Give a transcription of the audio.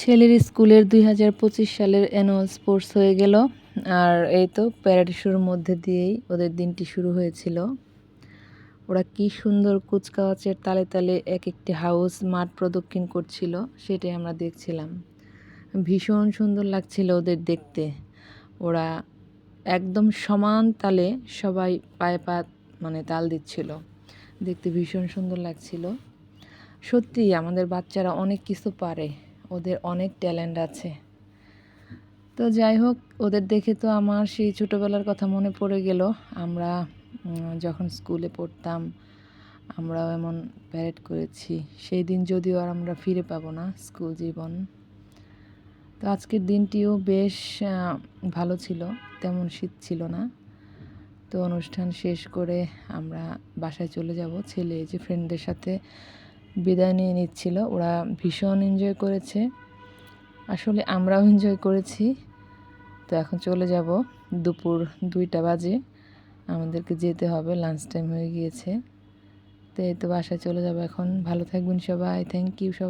ছেলের স্কুলের দুই হাজার পঁচিশ সালের অ্যানুয়াল স্পোর্টস হয়ে গেল। আর এই তো প্যারেড শুরুর মধ্যে দিয়েই ওদের দিনটি শুরু হয়েছিল। ওরা কি সুন্দর কুচকাওয়াচের তালে তালে এক একটি হাউস মাঠ প্রদক্ষিণ করছিল, সেটাই আমরা দেখছিলাম। ভীষণ সুন্দর লাগছিল ওদের দেখতে। ওরা একদম সমান তালে সবাই পায়ে পা মানে তাল দিচ্ছিল। দেখতে ভীষণ সুন্দর লাগছিল। সত্যি আমাদের বাচ্চারা অনেক কিছু পারে। ওদের অনেক ট্যালেন্ট আছে। তো যাই হোক, ওদের দেখে তো আমার সেই ছোটোবেলার কথা মনে পড়ে গেল। আমরা যখন স্কুলে পড়তাম, আমরাও এমন প্যারেড করেছি। সেই দিন যদিও আর আমরা ফিরে পাবো না স্কুল জীবন। তো আজকের দিনটিও বেশ ভালো ছিল, তেমন শীত ছিল না। তো অনুষ্ঠান শেষ করে আমরা বাসায় চলে যাব, ছেলে, যে ফ্রেন্ডদের সাথে বিদায় নিয়ে নিচ্ছিল। ওরা ভীষণ এনজয় করেছে। আসলে আমরাও এনজয় করেছি। তো এখন চলে যাব। দুপুর দুইটা বাজে। আমাদেরকে যেতে হবে। লাঞ্চ টাইম হয়ে গিয়েছে। তো এই তো বাসায় চলে যাব এখন। ভালো থাকবেন সবাই। থ্যাংক ইউ সবাই।